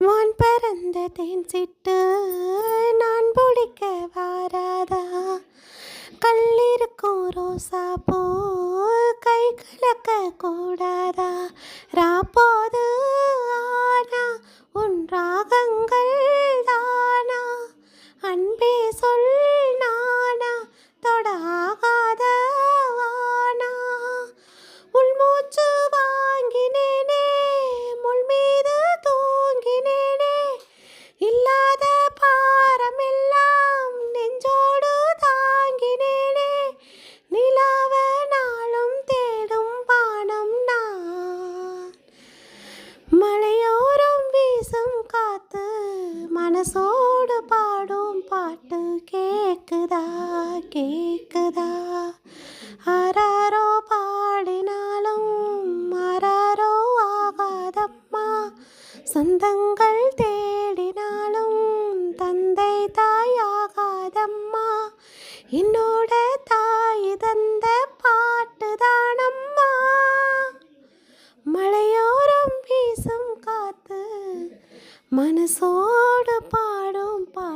வான் பறந்த தேன் சிட்டு நான் பிடிக்க வாராதா? கல்லிருக்கும் ரோசா பூ கை கலக்க கூடாதா? ராப்போ மனசோடு பாடும் பாட்டு கேட்குதா கேட்குதா ஆராரோ பாடினாலும் ஆராரோ ஆகாதம்மா. சொந்தங்கள் தேடினாலும் தந்தை தாயாகாதம்மா இன்னும் மனசோடு பாடும் பா